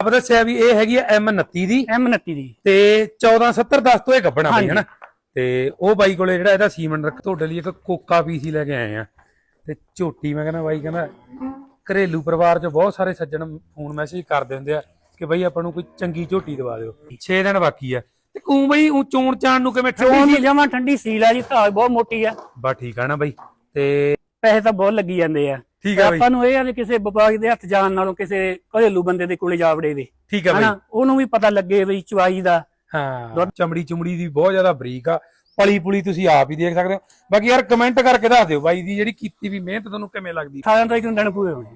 ਆਪ ਦੱਸਿਆ ਵੀ ਇਹ ਹੈਗੀ ਆ M29 ਦੀ। M29 ਦੀ। ਤੇ 147010 ਤੋਂ ਇਹ ਗੱਬਣਾ ਬਈ। ਹਨਾ? ਤੇ ਉਹ ਬਾਈ ਕੋਲੇ ਜਿਹੜਾ ਇਹਦਾ ਸੀਮਨ ਰੱਖ ਤੁਹਾਡੇ ਲਈ ਇੱਕ ਕੋਕਾ ਪੀਸੀ ਲੈ ਕੇ ਆਏ ਆ। ਤੇ ਝੋਟੀ ਮੈਂ ਕਹਿੰਦਾ ਬਾਈ ਕਹਿੰਦਾ ਘਰੇਲੂ ਪਰਿਵਾਰ ਚ ਬਹੁਤ ਸਾਰੇ ਸੱਜਣ ਫੋਨ ਮੈਸੇਜ ਕਰਦੇ ਹੁੰਦੇ ਆ ਕਿ ਬਈ ਆਪਾਂ ਨੂੰ ਕੋਈ ਚੰਗੀ ਝੋਟੀ ਦਵਾ ਦਿਓ। 6 ਦਿਨ ਬਾਕੀ ਆ। ਤੇ ਉਹ ਬਈ ਉਹ ਚੋਣ ਚਾਣ ਨੂੰ ਕਿਵੇਂ ਠੰਡੀ ਦੀ ਜਮਾ ਠੰਡੀ ਸੀਲ ਆ ਜੀ ਧਾਰ ਬਹੁਤ ਮੋਟੀ ਆ। ਬਾ ਠੀਕ ਆ ਨਾ ਬਈ। ਤੇ ਪੈਸੇ ਤਾਂ ਬਹੁਤ ਲੱਗੀ ਜਾਂਦੇ ਆ। ਠੀਕ ਆ ਬਈ। ਆਪਾਂ ਨੂੰ ਇਹ ਆ ਵੀ ਕਿਸੇ ਵਪਾਰੀ ਦੇ ਹੱਥ ਜਾਣ ਨਾਲੋਂ ਕਿਸੇ ਘਰੇਲੂ ਬੰਦੇ ਦੇ ਕੋਲੇ ਜਾ ਵੜੇ ਦੇ। ਠੀਕ ਆ ਬਈ। ਹਨਾ? ਉਹਨੂੰ ਵੀ ਪਤਾ ਲੱਗੇ ਵੀ ਚਵਾਈ ਦਾ। ਹਾਂ। ਚਮੜੀ ਚਮੜੀ ਦੀ ਬਹੁਤ ਜ਼ਿਆਦਾ ਬਰੀਕ ਆ। ਪਲੀ ਪੁਲੀ ਤੁਸੀਂ ਆਪ ਹੀ ਦੇਖ ਸਕਦੇ ਹੋ। ਬਾਕੀ ਯਾਰ ਕਮੈਂਟ ਕਰਕੇ ਦੱਸ ਦਿਓ ਬਾਈ ਦੀ ਜਿਹੜੀ ਕੀਤੀ ਵੀ ਮਿਹਨਤ ਤੁਹਾਨੂੰ ਕਿਵੇਂ ਲੱਗਦੀ। 18 ਤਰੀਕ ਨੂੰ ਦਿਨ ਪੂਰੇ ਹੋਣੇ।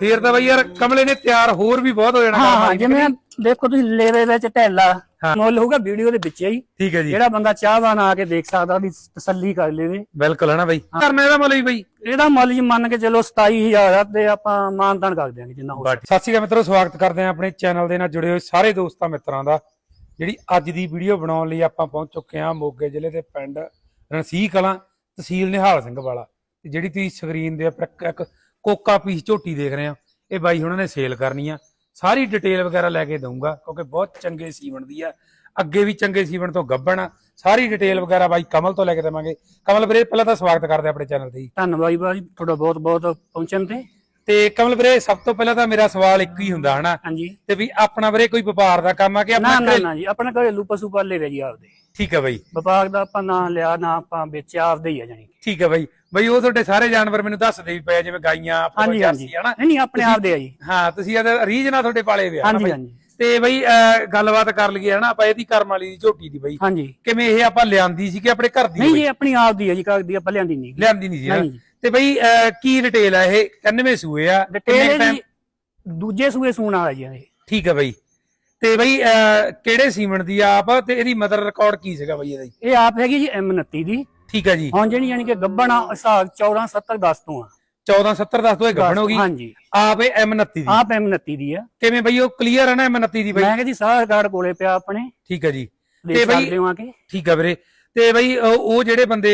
ਫੇਰ ਤਾਂ ਬਾਈ ਯਾਰ ਕਮਲੇ ਨੇ ਤਿਆਰ ਹੋਰ ਵੀ ਬਹੁਤ ਹੋ ਜਾਣਾ ਹਾਂ ਹਾਂ। ਜਿਵੇਂ ਦੇਖੋ ਤੁਸੀਂ ਲੇਵੇ ਵਿੱਚ ਢੈਲਾ ਹਾਂ। ਮੁੱਲ ਹੋਊਗਾ ਵੀਡੀਓ ਦੇ ਵਿੱਚ ਹੀ ਠੀਕ ਹੈ ਜੀ। ਜਿਹੜਾ ਬੰਦਾ ਚਾਹਵਾਨ ਆ ਕੇ ਦੇਖ ਸਕਦਾ ਉਹਦੀ ਤਸੱਲੀ ਕਰ ਲੇਵੇ। ਬਿਲਕੁਲ ਹੈ ਨਾ ਬਾਈ। ਕਰਨਾ ਇਹਦਾ ਮੁੱਲ ਵੀ ਬਾਈ। ਇਹਦਾ ਮੁੱਲ ਜੀ ਮੰਨ ਕੇ ਚਲੋ 27000 ਆ ਤੇ ਆਪਾਂ ਮਾਨਤਾਨ ਕਰ ਦਿਆਂਗੇ ਜਿੰਨਾ ਹੋ ਸਤਿ ਸ਼੍ਰੀ ਅਕਾਲ ਮਿੱਤਰੋ ਸਵਾਗਤ ਕਰਦੇ ਹਾਂ ਆਪਣੇ ਚੈਨਲ ਦੇ ਨਾਲ ਜੁੜੇ ਹੋਏ ਸਾਰੇ ਦੋਸਤਾਂ ਮਿੱਤਰਾਂ ਦਾ। ਜਿਹੜੀ ਅੱਜ ਦੀ ਵੀਡੀਓ ਬਣਾਉਣ ਲਈ ਆਪਾਂ ਪਹੁੰਚ ਚੁੱਕੇ ਹਾਂ ਮੋਗੇ ਜ਼ਿਲ੍ਹੇ ਦੇ ਪਿੰਡ ਰਣਸੀ ਕਲਾਂ ਤਹਿਸੀਲ ਨਿਹਾਲ ਸਿੰਘ ਵਾਲਾ। ਤੇ ਜਿਹੜੀ ਤੁਸੀਂ ਸਕਰੀਨ ਦੇ ਉੱਪਰ ਇੱਕ- ਕੋਕਾ ਪੀਸ ਝੋਟੀ ਦੇਖ ਰਹੇ ਹੋ ਇਹ ਬਾਈ ਉਹਨਾਂ ਨੇ ਸੇਲ ਕਰਨੀ ਆ। ਸਾਰੀ ਡਿਟੇਲ ਵਗੈਰਾ ਲੈ ਕੇ ਦਊਂਗਾ ਕਿਉਂਕਿ ਬਹੁਤ ਚੰਗੇ ਸੀਵਣ ਦੀ ਆ। ਅੱਗੇ ਵੀ ਚੰਗੇ ਸੀਵਣ ਤੋਂ ਗੱਭਣ ਆ। ਸਾਰੀ ਡਿਟੇਲ ਵਗੈਰਾ ਬਾਈ ਕਮਲ ਤੋਂ ਲੈ ਕੇ ਦੇਵਾਂਗੇ। ਕਮਲ ਵੀਰੇ ਪਹਿਲਾਂ ਤਾਂ ਸਵਾਗਤ ਕਰਦੇ ਆਪਣੇ ਚੈਨਲ ਤੇ ਜੀ। ਧੰਨਵਾਦ ਬਾਈ ਤੁਹਾਡਾ ਬਹੁਤ ਬਹੁਤ ਪਹੁੰਚਣ ਤੇ। ਤੇ ਕਮਲ ਵੀਰੇ ਸਭ ਤੋਂ ਪਹਿਲਾਂ ਤਾਂ ਮੇਰਾ ਸਵਾਲ ਇੱਕ ਹੀ ਹੁੰਦਾ ਹਨਾ? ਹਾਂਜੀ। ਤੇ ਵੀ ਆਪਣਾ ਵੀਰੇ ਕੋਈ ਵਪਾਰ ਦਾ ਕੰਮ ਆ ਕਿ ਆਪਣਾ ਨਾ ਨਾ ਜੀ ਆਪਣਾ ਘਰੇਲੂ ਪਸ਼ੂ ਪਾਲੇ ਵੇ ਜੀ ਆਪਦੇ। ਠੀਕ ਹੈ ਬਾਈ। ਵਪਾਰ ਦਾ ਆਪਾਂ ਨਾਂ ਲਿਆ ਨਾ ਆਪਾਂ ਵੇਚਿਆ ਆਪਦੇ ਹੀ ਆ ਜਾਨੀ। ਠੀਕ ਹੈ ਬਾਈ। ਬਾਈ ਉਹ ਤੁਹਾਡੇ ਸਾਰੇ ਜਾਨਵਰ ਮੈਨੂੰ ਦੱਸਦੇ ਵੀ ਪਏ ਆ, ਜਿਵੇਂ ਗਾਈਆਂ ਆਪਾਂ ਹਾਂਜੀ ਹਾਂਜੀ। ਜਰਸੀ ਹਨਾ? ਨਹੀਂ ਨਹੀਂ ਆਪਣੇ ਆਪਦੇ ਆ ਜੀ। ਹਾਂ ਤੁਸੀਂ ਇਹਦਾ ਰੀਝ ਨਾਲ ਤੁਹਾਡੇ ਪਾਲੇ ਆ ਹਨਾ ਹਾਂਜੀ ਬਾਈ? ਹਾਂਜੀ। ਤੇ ਬਾਈ ਅਹ, ਗੱਲਬਾਤ ਕਰ ਲਈਏ ਹਨਾ? ਆਪਾਂ ਇਹਦੀ ਕਰਮ ਵਾਲੀ ਦੀ ਝੋਟੀ ਦੀ ਬਾਈ। ਹਾਂਜੀ। ਕਿਵੇਂ ਇਹ ਆਪਾਂ ਲਿਆਂਦੀ ਸੀ ਕਿ ਆਪਣੇ ਘਰ ਦੀ ਨਹੀਂ ਬਾਈ? ਜੀ ਆਪਣੀ ਆਪ ਦੀ ਆ ਜੀ ਘਰ ਦੀ ਆਪਾਂ ਲਿਆਂਦੀ ਨਹੀਂ। ਲਿਆਂਦੀ ਨਹੀਂ ਸੀ ਹਨਾ? ਨਹੀਂ ਜੀ। ਤੇ ਬਾਈ ਅਹ, ਕੀ ਡਿਟੇਲ ਆ ਇਹ? 91 ਸੂਏ ਆ? ਡਿਟੇਲ ਕਿੰਨੇ ਇਹ time- ਜੀ? ਦੂਜੇ ਸੂਏ ਸੂਣ ਵਾਲਾ ਜੀ ਇਹ। ਠੀਕ ਹੈ ਬਾਈ। ਤੇ ਬਾਈ ਅਹ, ਕਿਹੜੇ ਸੀਮਨ ਦੀ ਆ ਆਪ? ਤੇ ਇਹਦੀ ਮਦਰ ਰਿਕਾਰਡ ਕੀ ਸੀਗਾ ਬਾਈ ਇਹਦਾ? ਜੀ? ਇਹ ਆਪ ਹੈਗੀ ਜੀ M29 ਦੀ। ਠੀਕ ਹੈ ਜੀ। ਹੁਣ ਜਿਹੜੀ ਯਾਨੀ ਕਿ ਗੱਬਣਾ ਹਿਸਾਬ 14 70 10 ਤੋਂ ਆ। 14 70 10 ਤੋਂ ਇਹ ਗੱਭਣ ਹੋ ਗਈ। ਹਾਂਜੀ। ਆਪ ਇਹ M29 ਦੀ। ਆਪ M29 ਦੀ ਆ। ਕਿਵੇਂ ਬਈ ਉਹ ਕਲੀਅਰ ਹੈ ਨਾ M29 ਦੀ ਬਈ? ਮੈਂ ਕਿਹਾ ਜੀ ਸਾਰਾ ਰਿਕਾਰਡ ਕੋਲੇ ਪਿਆ ਆਪਣੇ। ਠੀਕ ਹੈ ਜੀ। ਤੇ ਬਈ- ਹੋ ਆ ਠੀਕ ਹੈ ਵੀਰੇ। ਤੇ ਬਈ ਉਹ ਜਿਹੜੇ ਬੰਦੇ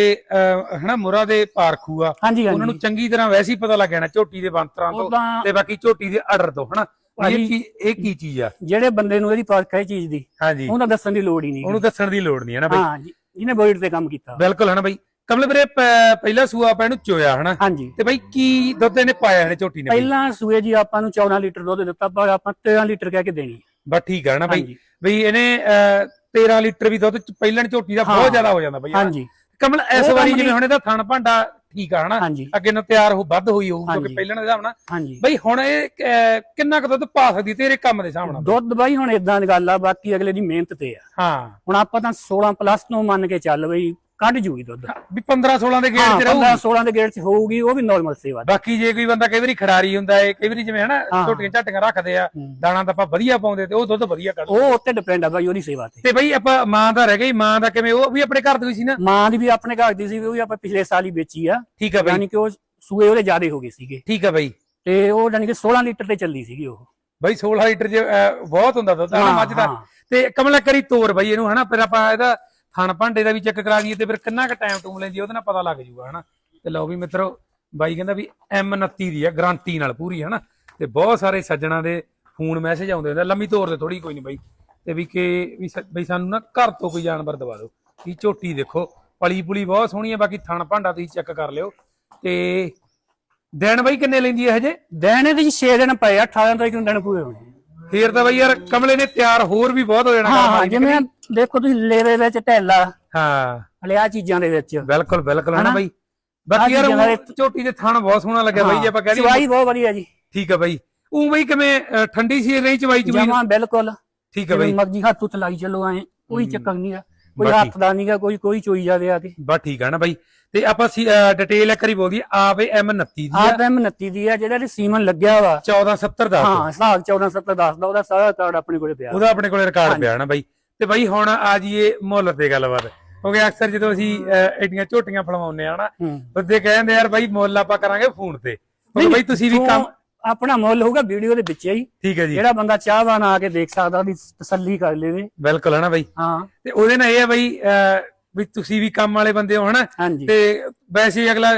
ਹਨਾ ਮੁਰਾ ਦੇ ਪਾਰਖੂ ਆ ਉਹਨਾਂ ਨੂੰ ਚੰਗੀ ਤਰ੍ਹਾਂ ਵੈਸੇ ਹੀ ਪਤਾ ਲੱਗ ਜਾਣਾ ਝੋਟੀ ਦੇ ਬੰਤਰਾਂ ਤੋਂ ਤੇ ਬਾਕੀ ਝੋਟੀ ਦੇ ਆਰਡਰ ਤੋਂ ਹਨਾ। ਇਹ ਕੀ ਇਹ ਕੀ ਚੀਜ਼ ਆ? ਜਿਹੜੇ ਬੰਦੇ ਨੂੰ ਇਹਦੀ ਪਰਖ ਹੈ ਚੀਜ਼ ਦੀ ਹਾਂਜੀ। ਉਹਨੂੰ ਦੱਸਣ ਦੀ ਲੋੜ ਹੀ ਨਹੀਂ। ਉਹਨੂੰ ਦੱਸਣ ਦੀ ਲੋੜ ਨਹੀਂ ਹੈ ਨਾ ਬਈ। ਹਾਂ ਜਿਹਨੇ ਬੋਇਡ ਤੇ ਕੰਮ ਕੀਤਾ। ਬਿਲਕੁਲ ਹੈ ਨਾ ਬਈ। ਕਮਲ ਵੀਰੇ ਪ- ਪਹਿਲਾ ਸੂਆ ਆਪਾਂ ਇਹਨੂੰ ਚੋਇਆ ਹਨਾ। ਹਾਂਜੀ। ਤੇ ਬਈ ਕੀ ਦੁੱਧ ਇਹਨੇ ਪਾਇਆ ਹੈ ਝੋਟੀ ਨੇ ਬਈ? ਪਹਿਲਾਂ ਸੂਏ ਜੀ ਆਪਾਂ ਨੂੰ 14 ਲੀਟਰ ਦੁੱਧ ਦਿੱਤਾ ਪਰ ਆਪਾਂ 13 ਲੀਟਰ ਕਹਿ ਕੇ ਦੇਣੀ ਬਸ ਠੀਕ ਹੈ ਨਾ ਬਈ। ਹਾਂਜੀ। ਬਈ ਇਹਨੇ ਅਹ, 13 ਲੀਟਰ ਵੀ ਦੁੱਧ ਚ ਪਹਿਲਣ ਝੋਟੀ ਦਾ ਬਹੁਤ ਹਾਂ। ਜ਼ਿਆਦਾ ਹੋ ਜਾਂਦਾ ਬਈ ਹਨਾ? ਹਾਂਜੀ। ਕਮਲ ਇਸ ਉਹ ਵਾਰੀ ਜਿਵੇਂ ਹੁਣ ਇਹਦਾ ਥਣ ਭਾਂਡਾ ਠੀਕ ਆ ਹਨਾ? ਹਾਂਜੀ। ਅੱਗੇ ਨੂੰ ਤਿਆਰ ਹੋ ਵੱਧ ਹੋਈ ਹੋਊ ਕਿਉਂਕਿ ਹਾਂਜੀ। ਪਹਿਲਾਂ ਦੇ ਹਿਸਾਬ ਨਾਲ। ਹਾਂਜੀ। ਬਈ ਹੁਣ ਇਹ ਅਹ, ਕਿੰਨਾ ਕੁ ਦੁੱਧ ਪਾ ਸਕਦੀ ਤੇਰੇ ਕੰਮ ਦੇ ਹਿਸਾਬ ਨਾਲ? ਦੁੱਧ ਬਾਈ ਹੁਣ ਇਦਾਂ ਦੀ ਗੱਲ ਆ ਬਾਕੀ ਅਗਲੇ ਦੀ ਮਿਹਨਤ ਤੇ ਆ। ਹਾਂ। ਹੁਣ ਆਪਾਂ ਤਾਂ 16 ਪਲੱਸ ਨੂੰ ਮੰਨ ਕੇ ਚੱਲ ਬਈ ਕੱਢ ਜੂਗੀ ਦੁੱਧ। ਵੀ 15 16 ਦੇ ਗੇੜ 'ਚ ਰਹੂ 15 16 ਦੇ ਗੇੜ 'ਚ ਹੋਊਗੀ ਉਹ ਵੀ ਨਾਰਮਲ ਸੇਵਾ ਬਾਕੀ ਜੇ ਕੋਈ ਬੰਦਾ ਕਈ ਵਾਰੀ ਖਿਡਾਰੀ ਹੁੰਦਾ ਏ ਕਈ ਵਾਰੀ ਜਿਵੇਂ ਹਨਾ। ਛੋਟੀਆਂ ਝਾਟੀਆਂ ਰੱਖਦੇ ਆ। ਦਾਣਾ ਤਾਂ ਆਪਾਂ ਵਧੀਆ ਪਾਉਂਦੇ ਤੇ ਉਹ ਦੁੱਧ ਵਧੀਆ ਕੱਢਦਾ ਉਹ ਉੱਤੇ ਡਿਪੈਂਡ ਆ ਬਾਈ ਉਹਦੀ ਸੇਵਾ ਤੇ। ਤੇ ਬਈ ਆਪਾਂ ਮਾਂ ਦਾ ਰਹਿ ਗਈ ਮਾਂ ਦਾ ਕਿਵੇਂ ਉਹ ਵੀ ਆਪਣੇ ਘਰ ਦੀ ਸੀ ਨਾ? ਮਾਂ ਦੀ ਵੀ ਆਪਣੇ ਘਰ ਦੀ ਸੀ ਉਹ ਵੀ ਆਪਾਂ ਪਿਛਲੇ ਸਾਲ ਹੀ ਵੇਚੀ ਆ। ਠੀਕ ਆ ਬਈ। ਯਾਨੀ ਕਿ ਉਹ ਸੂਏ ਉਹਦੇ ਜ਼ਿਆਦੇ ਹੋ ਗਏ ਸੀਗੇ। ਠੀਕ ਆ ਬਈ। ਤੇ ਉਹ ਯਾਨੀ ਕਿ 16 ਲੀਟਰ ਤੇ ਚੱਲੀ ਸੀਗੀ ਉਹ। ਬਈ 16 ਲੀਟਰ ਜੇ ਬਹੁਤ ਹੁੰਦਾ ਦੁੱਧ ਮੱਝ ਦਾ। ਤੇ ਕਮਲਾ ਕਰੀ ਤੋਰ ਬਈ ਇਹਨੂੰ ਹਨਾ ਫਿਰ ਆਪਾਂ ਇਹਦਾ ਥਣ ਭਾਂਡੇ ਦਾ ਵੀ ਚੈੱਕ ਕਰਾ ਦਈਏ ਤੇ ਫਿਰ ਕਿੰਨਾ ਕੁ ਟਾਈਮ ਟੂਮ ਲੈਂਦੀ ਉਹਦੇ ਨਾਲ ਪਤਾ ਲੱਗ ਜੂਗਾ, ਹਨਾ? ਤੇ ਲਓ ਵੀ ਮਿੱਤਰੋ, ਬਾਈ ਕਹਿੰਦਾ ਵੀ M29 ਦੀ ਆ ਗਾਰੰਟੀ ਨਾਲ ਪੂਰੀ, ਹਨਾ? ਤੇ ਬਹੁਤ ਸਾਰੇ ਸੱਜਣਾ ਦੇ ਫੋਨ ਮੈਸੇਜ ਆਉਂਦੇ ਹੁੰਦੇ ਲੰਮੀ ਤੋਰ ਤੇ ਥੋੜੀ ਕੋਈ ਨਹੀਂ ਬਾਈ। ਤੇ ਵੀ ਕਿ ਵੀ ਬਈ ਸਾਨੂੰ ਨਾ ਘਰ ਤੋਂ ਕੋਈ ਜਾਨਵਰ ਦਵਾ ਦਿਓ। ਵੀ ਝੋਟੀ ਦੇਖੋ ਪਲੀ ਪੁਲੀ ਬਹੁਤ ਸੋਹਣੀ ਹੈ ਬਾਕੀ ਥਣ ਭਾਂਡਾ ਤੁਸੀਂ ਚੈੱਕ ਕਰ ਲਿਓ। ਤੇ ਦਿਨ ਬਾਈ ਕਿੰਨੇ ਲੈਂਦੀ ਹੈ ਹਜੇ ਦਿਨ ਇਹਦੇ 6 ਦਿਨ ਪਏ ਆ 18 ਤਰੀਕ ਨੂੰ ਦਿਨ ਪੂਰੇ ਹੋਣੇ। ਫੇਰ ਤਾਂ ਬਾਈ ਯਾਰ ਕਮਲੇ ਨੇ ਤਿਆਰ ਹੋਰ ਵੀ ਬਹੁਤ ਹੋ ਜਾਣਾ ਹਾਂ। ਜਿਵੇਂ ਦੇਖੋ ਤੁਸੀਂ ਲੇਵੇ ਵਿੱਚ ਢੈਲਾ ਹਾਂ। ਹਲਿਆ ਚੀਜ਼ਾਂ ਦੇ ਵਿੱਚ। ਬਿਲਕੁਲ ਬਿਲਕੁਲ ਹਨਾ? ਬਾਈ? ਬਾਕੀ ਯਾਰ ਝੋਟੀ ਦੇ ਥਣ ਬਹੁਤ ਸੋਹਣਾ ਲੱਗਿਆ ਬਾਈ ਜੇ ਆਪਾਂ ਕਹਿ ਚਵਾਈ ਬਹੁਤ ਵਧੀਆ ਜੀ। ਠੀਕ ਹੈ ਬਾਈ। ਉਹ ਬਾਈ ਕਿਵੇਂ ਠੰਡੀ ਸੀ ਨਹੀਂ ਚਵਾਈ ਚਵਾਈ ਜਮਾ ਬਿਲਕੁਲ। ਠੀਕ ਹੈ ਬਾਈ। ਮਰਜ਼ੀ ਹੱਥ ਉੱਤ ਲਾਈ ਚੱਲੋ ਐ ਕੋਈ ਚੱਕਰ ਨਹੀਂਗਾ ਕੋਈ ਬਾਕੀ- ਹੱਥ ਦਾ ਨਹੀਂਗਾ ਕੋਈ ਕੋਈ ਚੋਈ ਜਾਵੇ ਆ ਕੇ। ਬਸ ਠੀਕ ਹੈ ਨਾ ਬਾਈ। ਤੇ ਆਪਾਂ ਡਿਟੇਲ ਇੱਕ ਵਾਰੀ ਬੋਲਦੀ ਆਪ ਇਹ M29 ਦੀ ਆ। ਆਪ ਐਮ 29 ਦੀ ਆ ਜਿਹੜਾ ਸੀਮਨ ਲੱਗਿਆ ਵਾ। 1470 ਦਾ ਹਾਂ ਹਿਸਾਬ 14 17 10 ਦਾ ਉਹਦਾ ਸਾਰਾ ਕਾਰਡ ਆਪਣੇ ਕੋਲੇ ਪਿਆ। ਉਹਦਾ ਆਪਣੇ ਕੋਲੇ ਰਿਕਾਰਡ ਪਿਆ ਨਾ ਬਾਈ। ਤੇ ਬਾਈ ਹੁਣ ਆ ਜੀਏ ਮੁੱਲ ਤੇ ਗੱਲਬਾਤ। ਕਿਉਂਕਿ ਅਕਸਰ ਜਦੋਂ ਅਸੀਂ ਐਡੀਆਂ ਝੋਟੀਆਂ ਫਲਵਾਉਂਦੇ ਆ ਨਾ ਬੰਦੇ ਕਹਿੰਦੇ ਯਾਰ ਬਾਈ ਮੁੱਲ ਆਪਾਂ ਕਰਾਂਗੇ ਫੋਨ ਤੇ। ਬਾਈ ਤੁਸੀਂ ਵੀ ਕੰਮ ਆਪਣਾ ਮੁੱਲ ਹੋਊਗਾ ਵੀਡੀਓ ਦੇ ਵਿੱਚ ਹੀ। ਠੀਕ ਹੈ ਜੀ। ਜਿਹੜਾ ਬੰਦਾ ਚਾਹਵਾਨ ਆ ਕੇ ਦੇਖ ਸਕਦਾ ਉਹਦੀ ਤਸੱਲੀ ਕਰ ਲੇਵੇ। ਬਿਲਕੁਲ ਹੈ ਨਾ ਬਾਈ। ਹਾਂ। ਤੇ ਉਹਦੇ ਨਾਲ ਇਹ ਹੈ ਬਈ ਵੀ ਤੁਸੀਂ ਵੀ ਕੰਮ ਵਾਲੇ ਬੰਦੇ ਹੋ ਹਨਾ? ਤੇ ਵੈਸੇ ਅਗਲਾ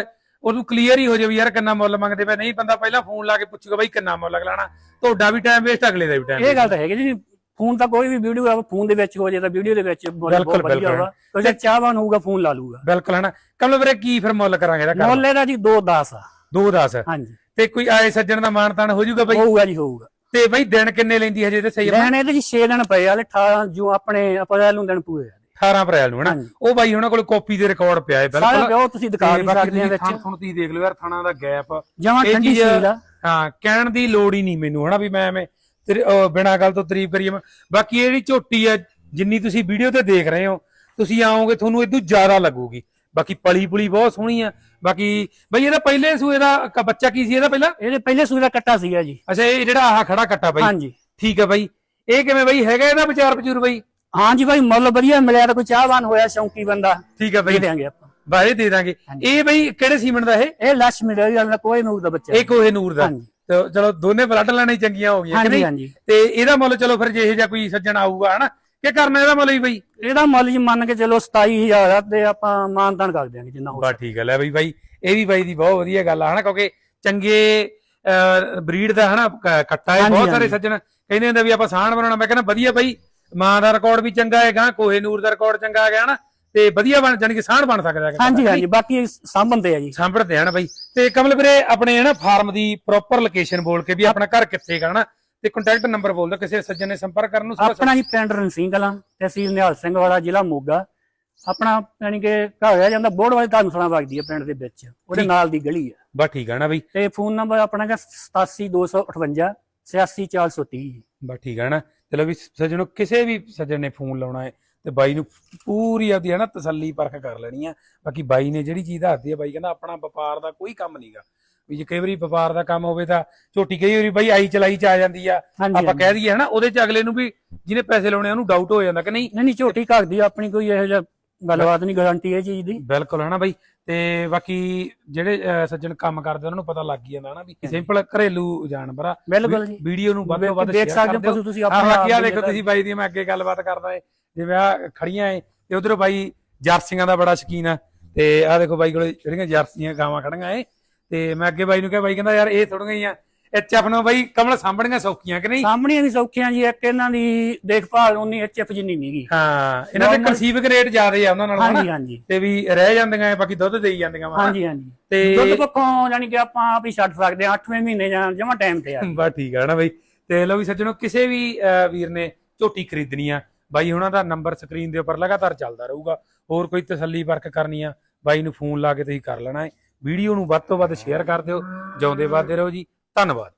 ਉਹਨੂੰ ਕਲੀਅਰ ਹੀ ਹੋ ਜਾਵੇ ਯਾਰ ਕਿੰਨਾ ਮੁੱਲ ਮੰਗਦੇ ਪਏ। ਨਹੀਂ ਬੰਦਾ ਪਹਿਲਾਂ ਫੋਨ ਲਾ ਕੇ ਪੁੱਛੂਗਾ ਬਾਈ ਕਿੰਨਾ ਮੁੱਲ ਲੈਣਾ ਤੁਹਾਡਾ ਵੀ ਟਾਈਮ ਵੇਸਟ ਅਗਲੇ ਦਾ ਵੀ ਟਾਈਮ ਇਹ ਗੱਲ ਤਾਂ ਹੈਗੀ ਜੀ ਫੋਨ ਤਾਂ ਕੋਈ ਵੀ ਵੀਡੀਓ ਆ ਫੋਨ ਦੇ ਵਿੱਚ ਹੋ ਜੇ ਤਾਂ ਵੀਡੀਓ ਦੇ ਵਿੱਚ ਬਿਲਕੁਲ, ਬਿਲਕੁਲ। ਤੇ ਜੇ ਚਾਹਵਾਨ ਹੋਊਗਾ ਫੋਨ ਲਾ ਲੂਗਾ ਬਿਲਕੁਲ ਹਨਾ? ਕਮਲ ਵੀਰੇ ਕੀ ਫਿਰ ਮੁੱਲ ਕਰਾਂਗੇ ਇਹਦਾ ਮੁੱਲ ਇਹਦਾ ਜੀ 210 ਆ। ਦੋ ਦਸ। ਹਾਂਜੀ। ਤੇ ਕੋਈ ਆਏ ਸੱਜਣ ਦਾ ਮਾਣ ਤਾਣ ਹੋ ਜਾਊਗਾ ਬਾਈ? ਹੋਊਗਾ ਜੀ ਹੋਊਗਾ। ਤੇ ਬਾਈ ਦਿਨ ਕਿੰਨੇ ਲੈਂਦੀ ਹਜੇ ਤੇ ਸਹੀ ਲੈਣ ਇਹਦੇ ਜੀ 6 ਦਿਨ ਪਏ ਆ ਤੇ 18 ਜੋ ਆਪਣੇ ਅਪ੍ਰੈਲ ਨੂੰ ਦਿਨ ਪੂਰੇ ਆ। 18 ਅਪ੍ਰੈਲ ਨੂੰ ਹਨਾ ਹਾਂਜੀ। ਉਹ ਬਾਈ ਉਹਨਾਂ ਕੋਲ ਕਾਪੀ ਦੇ ਰਿਕਾਰਡ ਪਿਆ ਹੈ ਸਾਰਾ ਬਿਲਕੁਲ। ਪਿਓ ਤੁਸੀਂ ਦਿਖਾ ਬਾਕੀ ਸਕਦੇ ਆ ਵਿੱਚ ਥਣ ਤੁਸੀਂ ਦੇਖ ਲਓ ਯਾਰ ਥਣਾ ਦਾ ਗੈਪ ਜਮਾਂ ਠੰਡੀ ਸੀਲ ਆ। ਹਾਂ ਕਹਿਣ ਦੀ ਲੋੜ ਹੀ ਨਹੀਂ ਮੈਨੂੰ ਹਨਾ ਵੀ ਮੈਂ ਐਵੇਂ ਬਿਨਾਂ ਗੱਲ ਤੋਂ ਤਾਰੀਫ ਕਰੀਏ। ਬਾਕੀ ਇਹ ਜਿਹੜੀ ਝੋਟੀ ਹੈ ਜਿੰਨੀ ਤੁਸੀਂ ਵੀਡੀਓ ਤੇ ਦੇਖ ਰਹੇ ਹੋ ਤੁਸੀਂ ਆਓਗੇ ਤੁਹਾਨੂੰ ਇਦੋਂ ਜ਼ਿਆਦਾ ਲੱਗੂਗੀ। ਬਾਕੀ ਪਲੀ ਪੁਲੀ ਬਹੁਤ ਸੋਹਣੀ ਆ। ਬਾਕੀ ਬਈ ਇਹਦਾ ਪਹਿਲੇ ਸੂਏ ਦਾ ਬੱਚਾ ਕੀ ਸੀ ਇਹਦਾ ਪਹਿਲਾਂ? ਇਹਦੇ ਪਹਿਲੇ ਸੂਏ ਦਾ ਕੱਟਾ ਸੀਗਾ ਜੀ। ਅੱਛਾ ਇਹ ਜਿਹੜਾ ਆਹ ਖੜਾ ਕੱਟਾ ਬਾਈ। ਹਾਂਜੀ। ਠੀਕ ਹੈ ਬਾਈ। ਇਹ ਕਿਵੇਂ ਬਾਈ ਹੈਗਾ ਇਹਦਾ ਵਿਚਾਰ ਵਿਚੂਰ ਬਾਈ? ਹਾਂਜੀ ਭਾਈ ਮੁੱਲ ਵਧੀਆ ਮਿਲਿਆ ਤਾਂ ਕੋਈ ਚਾਹਵਾਨ ਹੋਇਆ ਸ਼ੌਂਕੀ ਬੰਦਾ। ਠੀਕ ਹੈ ਦੇ ਬਾਈ ਦੇਾਂਗੇ ਆਪਾਂ। ਬਾਈ ਦੇ ਦਾਂਗੇ ਇਹ ਬਾਈ ਕਿਹੜੇ ਸੀਮਨ ਦਾ ਇਹ? ਇਹ ਮਿਲਿਆ ਜੀ ਵਾਲਾ ਕੋਈ ਨੂਰ ਦਾ ਬੱਚਾ। ਇਹ ਕੋਹੇ ਨੂਰ ਦਾ। ਤੇ ਚਲੋ ਦੋਨੇ ਬਲੱਡ ਲਾਣੇ ਚੰਗੀਆਂ ਹੋ ਗਈਆਂ ਹਾਂਜੀ ਹਾਂਜੀ। ਤੇ ਇਹਦਾ ਮੁੱਲ ਚਲੋ ਫਿਰ ਜੇ ਇਹ ਕੋਈ ਸੱਜਣ ਆਊਗਾ ਹਨਾ? ਕੀ ਕਰਨਾ ਇਹਦਾ ਮੁੱਲ ਵੀ ਬਾਈ? ਇਹਦਾ ਮੁੱਲ ਜੀ ਮੰਨ ਕੇ ਚਲੋ 27000 ਆ ਤੇ ਆਪਾਂ ਮਾਨਤਾਨ ਕਰ ਦਿਆਂਗੇ ਜਿੰਨਾ ਹੋ ਬਾ ਠੀਕ ਹੈ ਲੈ ਬਈ ਬਾਈ ਇਹ ਵੀ ਬਾਈ ਦੀ ਬਹੁਤ ਵਧੀਆ ਗੱਲ ਆ ਹਨਾ? ਕਿਉਂਕਿ ਚੰਗੇ ਬਰੀਡ ਦਾ ਹਨਾ ਕੱਟਾ ਹੈ ਬਹੁਤ ਸਾਰੇ। ਸੱਜਣ ਕਹਿੰਦੇ ਹੁੰਦੇ ਵੀ ਆਪਾਂ ਸਾਹਣ ਬਣਾਉਣਾ। ਮੈਂ ਕਹਿੰਦਾ ਵਧੀਆ ਬਾਈ ਮਾਂ ਦਾ ਰਿਕਾਰਡ ਵੀ ਚੰਗਾ ਹੈਗਾ ਕੋਹੇ ਨੂਰ ਦਾ ਰਿਕਾਰਡ ਚੰਗਾ ਆ ਗਿਆ ਹਨਾ? ਤੇ ਵਧੀਆ ਬਣ ਜਾਣੀ ਕਿ ਸਾਹਣ ਬਣ ਸਕਦਾ ਹੈਗਾ। ਹਾਂਜੀ ਹਾਂਜੀ ਬਾਕੀ ਸਾਂਭਣਦੇ ਆ ਜੀ। ਸਾਂਭੜਦੇ ਹਨ ਬਾਈ। ਤੇ ਕਮਲ ਵੀਰੇ ਆਪਣੇ ਹਨਾ ਫਾਰਮ ਦੀ ਪ੍ਰੋਪਰ ਲੋਕੇਸ਼ਨ ਬੋਲ ਕੇ ਵੀ ਆਪਣਾ ਘਰ ਕਿੱਥੇ ਹੈਗਾ ਹਨਾ? ਤੇ ਕੰਟੈਕਟ ਨੰਬਰ ਬੋਲ ਦਿਓ ਕਿਸੇ ਸੱਜਣ ਨੇ ਸੰਪਰਕ ਕਰਨ ਨੂੰ ਆਪਣਾ ਜੀ ਪਿੰਡ ਰਣਸੀਂਹ ਕਲਾਂ ਤਹਿਸੀਲ ਨਿਹਾਲ ਸਿੰਘ ਵਾਲਾ ਜ਼ਿਲ੍ਹਾ ਮੋਗਾ। ਆਪਣਾ ਯਾਨੀ ਕਿ ਘਰ ਆ ਜਾਂਦਾ ਬੋੜ ਵਾਲੀ ਧਰਮਸ਼ਾਲਾ ਵਗਦੀ ਹੈ ਪਿੰਡ ਦੇ ਵਿੱਚ। ਉਹਦੇ। ਨਾਲ ਦੀ ਗਲੀ ਆ। ਬਾ ਠੀਕ ਹੈ ਨਾ ਬਾਈ। ਤੇ ਫੋਨ ਨੰਬਰ ਆਪਣਾ ਹੈਗਾ 87258 86430 ਬਸ ਠੀਕ ਹੈ ਨਾ ਚਲੋ ਵੀ ਸੱਜਣੋ ਕਿਸੇ ਵੀ ਸੱਜਣ ਨੇ ਫੋਨ ਲਾਉਣਾ ਹੈ ਤੇ ਬਾਈ ਨੂੰ ਪੂਰੀ ਆਪਦੀ ਹੈ ਨਾ ਤਸੱਲੀ ਪਰਖ ਕਰ ਲੈਣੀ ਆ ਬਾਕੀ ਬਾਈ ਨੇ ਜਿਹੜੀ ਚੀਜ਼ ਦੱਸਦੀ ਹੈ ਬਾਈ ਕਹਿੰਦਾ ਆਪਣਾ ਵਪਾਰ ਦਾ ਕੋਈ ਕੰਮ ਨਹੀਂਗਾ ਵੀ ਜੇ ਕਈ ਵਾਰੀ ਵਪਾਰ ਦਾ ਕੰਮ ਹੋਵੇ ਤਾਂ ਝੋਟੀ ਕਈ ਵਾਰੀ ਬਾਈ ਆਈ ਚਲਾਈ ਚ ਆ ਜਾਂਦੀ ਆ। ਆਪਾਂ। ਕਹਿ ਦਈਏ ਹਨਾ ਉਹਦੇ ਚ ਅਗਲੇ ਨੂੰ ਵੀ ਜਿਹਨੇ ਪੈਸੇ ਲਾਉਣੇ ਆ ਉਹਨੂੰ ਡਾਊਟ ਹੋ ਜਾਂਦਾ ਕਿ ਨਹੀਂ ਨਹੀਂ ਨਹੀਂ ਝੋਟੀ ਘਰ ਦੀ ਆ, ਆਪਣੀ ਕੋਈ ਇਹੋ ਜਿਹਾ ਗੱਲਬਾਤ ਨਹੀਂ ਗਾਰੰਟੀ ਇਹ ਚੀਜ਼ ਦੀ। ਬਿਲਕੁਲ ਹਨਾ ਬਾਈ? ਤੇ ਬਾਕੀ ਜਿਹੜੇ ਅਹ, ਸੱਜਣ ਕੰਮ ਕਰਦੇ ਉਹਨਾਂ ਨੂੰ ਪਤਾ ਲੱਗ ਹੀ ਜਾਂਦਾ ਹਨਾ ਵੀ ਸਿੰਪਲ ਘਰੇਲੂ ਜਾਨਵਰ ਆ। ਬਿਲਕੁਲ ਜੀ। ਵੀਡੀਓ ਨੂੰ ਵੱਧ ਤੋਂ ਵੱਧ ਦੇਖ ਸਕਦੇ ਹੋ ਪਸ਼ੂ ਤੁਸੀਂ ਹਾਂ ਆਪਣੇ ਬਾਕੀ ਆ ਆਪ ਦੇਖੋ ਤੁਸੀਂ ਬਾਈ ਦੀ ਮੈਂ ਅੱਗੇ ਗੱਲਬਾਤ ਕਰਦਾ ਏ। ਜਿਵੇਂ ਆ ਖੜੀਆਂ ਏ ਤੇ ਉਧਰ ਬਾਈ ਜਰਸੀਆਂ ਦਾ ਬੜਾ ਸ਼ਕੀਨ ਆ। ਤੇ ਆ ਦੇਖੋ ਬਾਈ ਕੋਲੇ ਜਿਹੜੀਆਂ ਜਰਸੀਆਂ ਗਾਵਾਂ ਖੜੀਆਂ ਏ। ਤੇ ਮੈਂ ਅੱਗੇ ਬਾਈ ਨੂੰ ਕਿਹਾ ਬਾਈ ਕਹਿੰਦਾ ਯਾਰ ਇਹ ਥੋੜੀਆਂ ਹੀ ਆ। ਐਚਐਫ ਨੂੰ ਬਾਈ ਕਮਲ ਸਾਂਭਣੀਆਂ ਸੌਖੀਆਂ ਕਿ ਨਹੀਂ? ਸਾਹਮਣੇ ਵੀ ਸੌਖੀਆਂ ਜੀ ਇੱਕ ਇਹਨਾਂ ਦੀ ਦੇਖਭਾਲ ਉਨੀ ਐਚਐਫ ਜਿੰਨੀ ਨਹੀਂਗੀ ਹਾਂ ਇਹਨਾਂ ਦੇ Normal- ਕਨਸੀਵ ਰੇਟ ਜ਼ਿਆਦੇ ਆ ਉਹਨਾਂ ਨਾਲੋਂ ਹਾਂਜੀ ਹਨਾ? ਹਾਂਜੀ ਤੇ ਵੀ ਰਹਿ ਜਾਂਦੀਆਂ ਏ ਬਾਕੀ ਦੁੱਧ ਦੇਈ ਜਾਂਦੀਆਂ ਵਾ ਹਾਂਜੀ ਹਾਂਜੀ। ਤੇ ਦੁੱਧ ਪੱਖੋਂ ਯਾਨੀ ਕਿ ਆਪਾਂ ਆਪ ਹੀ ਛੱਡ ਸਕਦੇ ਹਾਂ 8ਵੇਂ ਮਹੀਨੇ ਜਾਂ ਜਮਾ ਟਾਈਮ ਤੇ ਆ। ਬਸ ਠੀਕ ਆ ਨਾ ਬਾਈ? ਤੇ ਲੋ ਵੀ ਸੱਜਣੋ ਕਿਸੇ ਵੀ ਅਹ, ਵੀਰ ਨੇ ਝੋਟੀ ਖਰੀਦਣੀ ਆ ਬਾਈ ਉਹਨਾਂ ਦਾ ਨੰਬਰ ਸਕਰੀਨ ਦੇ ਉੱਪਰ ਲਗਾਤਾਰ ਚੱਲਦਾ ਰਹੂਗਾ। ਹੋਰ ਕੋਈ ਤਸੱਲੀ ਵਰਕ ਕਰਨੀ ਆ ਬਾਈ ਨੂੰ ਫੋਨ ਲਾ ਕੇ ਤੁਸੀਂ ਕਰ ਲੈਣਾ ਹੈ ਵੀਡੀਓ ਨੂੰ ਵੱਧ ਤੋਂ ਵੱਧ ਸ਼ੇਅਰ ਕਰ ਦਿਓ ਜਿਉਂਦੇ ਵੱਧਦੇ ਰਹੋ ਜੀ। ਧੰਨਵਾਦ